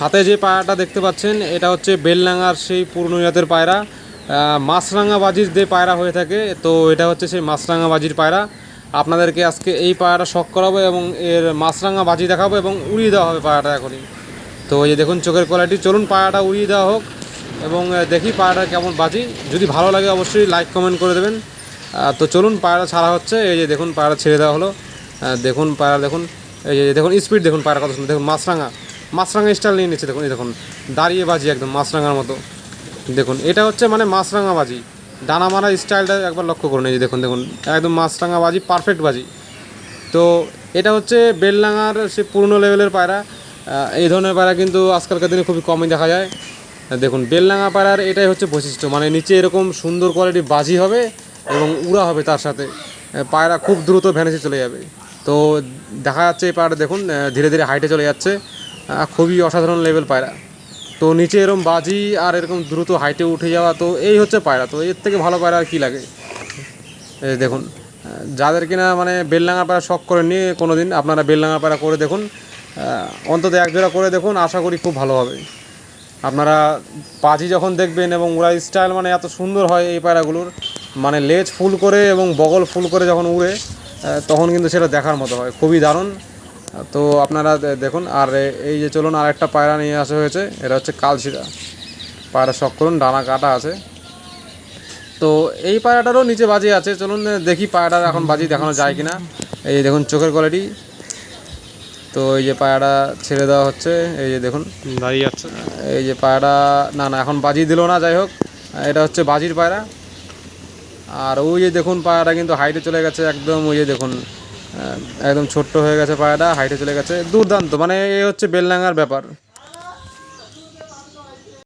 হাতে যে পায়রাটা দেখতে পাচ্ছেন, এটা হচ্ছে বেললাঙার সেই পুরনো জাতের পায়রা। মাছরাঙা বাজির যে পায়রা হয়ে থাকে, তো এটা হচ্ছে সেই মাছরাঙা বাজির পায়রা। আপনাদেরকে আজকে এই পায়রাটা শখ করাবো এবং এর মাছরাঙা বাজি দেখাবো এবং উড়িয়ে দেওয়া হবে পায়রাটা এখনই। তো এই যে দেখুন, চোখের কোয়ালিটি চলুন পায়রাটা উড়িয়ে দেওয়া হোক এবং দেখি পায়রাটা কেমন বাজি। যদি ভালো লাগে অবশ্যই লাইক কমেন্ট করে দেবেন। তো চলুন, পায়রা ছাড়া হচ্ছে। এই যে দেখুন, পায়রা ছেড়ে দেওয়া হলো। দেখুন, পায়রা দেখুন। এই যে দেখুন স্পিড দেখুন পায়রা কত সুন্দর। দেখুন, মাছরাঙা। মাছরাঙা স্টাইল নিয়ে নিচ্ছে, দেখুন, এই দেখুন, দাঁড়িয়ে বাজি একদম, মাছরাঙার মতো। দেখুন, এটা হচ্ছে মানে মাছরাঙা বাজি। ডানা মারা স্টাইলটা একবার লক্ষ্য করুন, এই যে দেখুন দেখুন, একদম মাছরাঙা বাজি পারফেক্ট বাজি। তো এটা হচ্ছে বেললাঙার সে পুরনো লেভেলের পায়রা। এই ধরনের পায়রা কিন্তু আজকালকার দিনে খুবই কমই দেখা যায়। দেখুন বেললাঙা পায়রার এটাই হচ্ছে বৈশিষ্ট্য মানে নিচে এরকম সুন্দর কোয়ালিটি বাজি হবে এবং উড়া হবে তার সাথে। পায়রা খুব দ্রুত ভ্যানেসে চলে যাবে। তো দেখা যাচ্ছে এই পায়রা দেখুন ধীরে ধীরে হাইটে চলে যাচ্ছে। খুবই অসাধারণ লেভেল পায়রা। তো নিচে এরকম বাজি আর এরকম দ্রুত হাইটে উঠে যাওয়া, তো এই হচ্ছে পায়রা। তো এর থেকে ভালো পায়রা আর কী লাগে? দেখুন যাদের কিনা মানে বেললাঙা পায়রা শখ করে নিয়ে কোনো দিন আপনারা বেললাঙা পায়রা করে দেখুন অন্তত এক জোড়া করে দেখুন, আশা করি খুব ভালো হবে। আপনারা পাজি যখন দেখবেন এবং ওরা স্টাইল মানে এত সুন্দর হয় এই পায়রাগুলোর মানে লেজ ফুল করে এবং বগল ফুল করে যখন উড়ে তখন কিন্তু সেটা দেখার মতো হয়। খুবই দারুণ। তো আপনারা দেখুন আর এই যে চলুন আর একটা পায়রা নিয়ে আসা হয়েছে এটা হচ্ছে কালশিরা। পায়রা শখ করুন ডানা কাটা আছে। তো এই পায়রাটারও নিচে বাজি আছে চলুন দেখি পায়রাটার এখন বাজি দেখানো যায় কিনা। এই যে দেখুন চোখের কোয়ালিটি তো এই যে পায়রাটা ছেড়ে দেওয়া হচ্ছে এই যে দেখুন। দাঁড়িয়ে যাচ্ছে এই যে পায়রাটা না না এখন বাজি দিল না যাই হোক। এটা হচ্ছে বাজির পায়রা। আর ওই যে দেখুন পায়রাটা কিন্তু হাইটে চলে গেছে একদম ওই যে দেখুন। একদম ছোট্ট হয়ে গেছে পায়রা হাইটে চলে গেছে। দুর্দান্ত মানে এ হচ্ছে বেললাঙ্গার ব্যাপার।